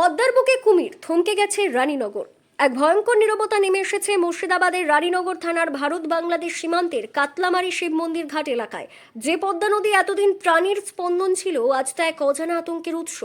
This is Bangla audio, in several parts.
পদ্মার বুকে কুমির থমকে গেছে রানীনগর। এক ভয়ঙ্কর নীরবতা নেমে এসেছে মুর্শিদাবাদের রানীনগর থানার ভারত বাংলাদেশ সীমান্তের কাতলামারি শিব মন্দির ঘাট এলাকায়। যে পদ্মা নদী এতদিন প্রাণীর স্পন্দন ছিল, আজ তা এক অজানা আতঙ্কের উৎস।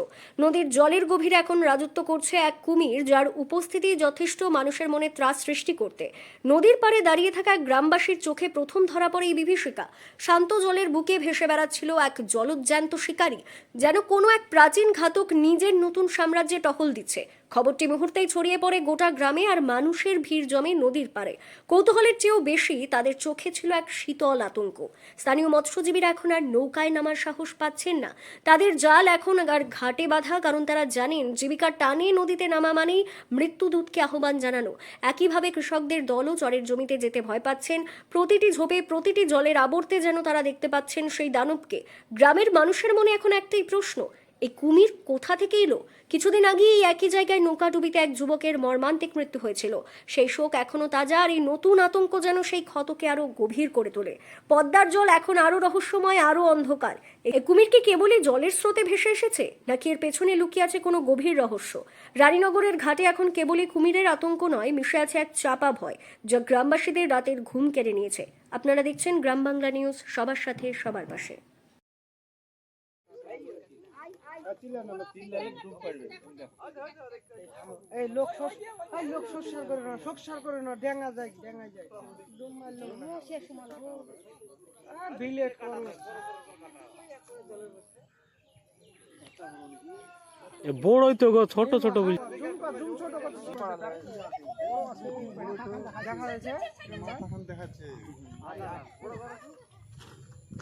নদীর জলের গভীরে এখন রাজত্ব করছে এক কুমির, যার উপস্থিতি যথেষ্ট মানুষের মনে ত্রাস সৃষ্টি করতে। নদীর পাড়ে দাঁড়িয়ে থাকা গ্রামবাসীর চোখে প্রথম ধরা পড়ে এই বিভীষিকা। শান্ত জলের বুকে ভেসে বেড়াচ্ছিল এক জলজ্যান্ত শিকারী, যেন কোনো এক প্রাচীন ঘাতক নিজের নতুন সাম্রাজ্যে টহল দিচ্ছে। খবরটি মুহূর্তেই ছড়িয়ে পড়ে গোটা গ্রামে আর মানুষের ভিড় জমে নদীর পারে কৌতূহলের চেয়েও বেশি তাদের চোখে ছিল এক শীতল আতঙ্ক। স্থানীয় মৎস্যজীবীরা এখন আর নৌকায় নামার সাহস পাচ্ছেন না। তাদের জাল এখন আর ঘাটে বাঁধা, কারণ তারা জানেন জীবিকার টানে নদীতে নামা মানেই মৃত্যুদূতকে আহ্বান জানানো। একইভাবে কৃষকদের দলও চরের জমিতে যেতে ভয় পাচ্ছেন। প্রতিটি ঝোপে প্রতিটি জলের আবর্তে যেন তারা দেখতে পাচ্ছেন সেই দানবকে। গ্রামের মানুষের মনে এখন একটাই প্রশ্ন এই কুমির কোথা থেকে এলো? কিছুদিন আগে এই একই জায়গায় নৌকা ডুবিতে এক যুবকের মর্মান্তিক মৃত্যু হয়েছিল। সেই শোক এখনও তাজা আর এই নতুন আতঙ্ক যেন সেই ক্ষতকে আরও গভীর করে তোলে। পদ্মার জল এখন আরও রহস্যময়, আরও অন্ধকার। এই কুমির কি কেবলই জলের স্রোতে ভেসে এসেছে, নাকি এর পেছনে লুকিয়ে আছে কোনো গভীর রহস্য? রানীনগরের ঘাটে এখন কেবলই কুমিরের আতঙ্ক নয়, মিশে আছে এক চাপা ভয়, যা গ্রামবাসীদের রাতের ঘুম কেড়ে নিয়েছে। আপনারা দেখছেন গ্রাম বাংলা নিউজ, সবার সাথে, সবার পাশে। এই লোক শোষ- এই লোক সংসার করে না সংসার করে না ডেঙ্গা যায় ডেঙ্গা বিলেট বড়ই তো গো ছোট ছোট বুঝ